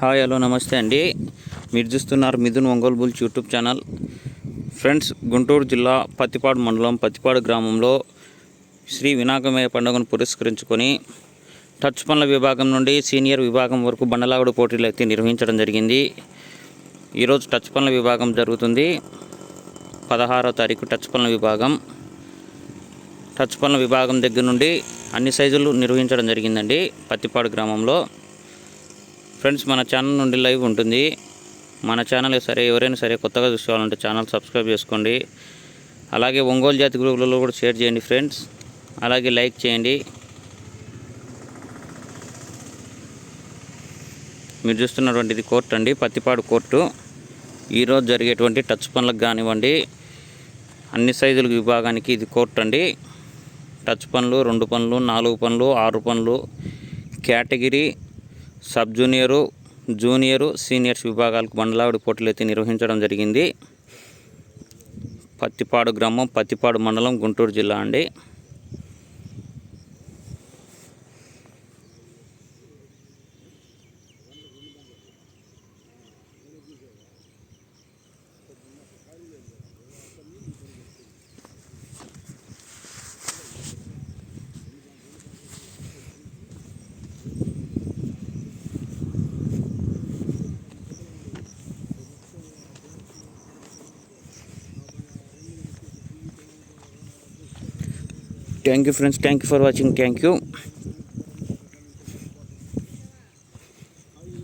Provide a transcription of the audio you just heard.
Hi hello నమస్తే అండి మీరు చూస్తున్నారు Mithun Ongole bulls YouTube channel friends Guntur జిల్లా పత్తిపాడు మండలం పత్తిపాడు గ్రామంలో శ్రీ వినాయకమయ్య పండుగను పురస్కరించుకొని టచ్ పనుల విభాగం నుండి సీనియర్ విభాగం వరకు బండలాగుడు పోటీలు అయితే నిర్వహించడం జరిగింది ఈరోజు టచ్ పనుల విభాగం జరుగుతుంది పదహారో తారీఖు టచ్ పనుల విభాగం టచ్ పనుల విభాగం దగ్గర నుండి అన్ని సైజులు నిర్వహించడం జరిగిందండి పత్తిపాడు గ్రామంలో ఫ్రెండ్స్ మన ఛానల్ నుండి లైవ్ ఉంటుంది మన ఛానల్ సరే ఎవరైనా సరే కొత్తగా చూసుకోవాలంటే ఛానల్ సబ్స్క్రైబ్ చేసుకోండి అలాగే ఒంగోలు జాతి గ్రూపులలో కూడా షేర్ చేయండి ఫ్రెండ్స్ అలాగే లైక్ చేయండి మీరు చూస్తున్నటువంటిది కోర్టు అండి పత్తిపాడు కోర్టు ఈరోజు జరిగేటువంటి టచ్ పనులకు కానివ్వండి అన్ని సైజుల విభాగానికి ఇది కోర్టు అండి టచ్ పనులు రెండు పనులు నాలుగు పనులు ఆరు పనులు category sub junior junior seniors విభాగాలకు మండలావిడి పోటీలు అయితే నిర్వహించడం జరిగింది పత్తిపాడు గ్రామం పత్తిపాడు మండలం గుంటూరు జిల్లా అండి Thank you friends, thank you for watching, thank you.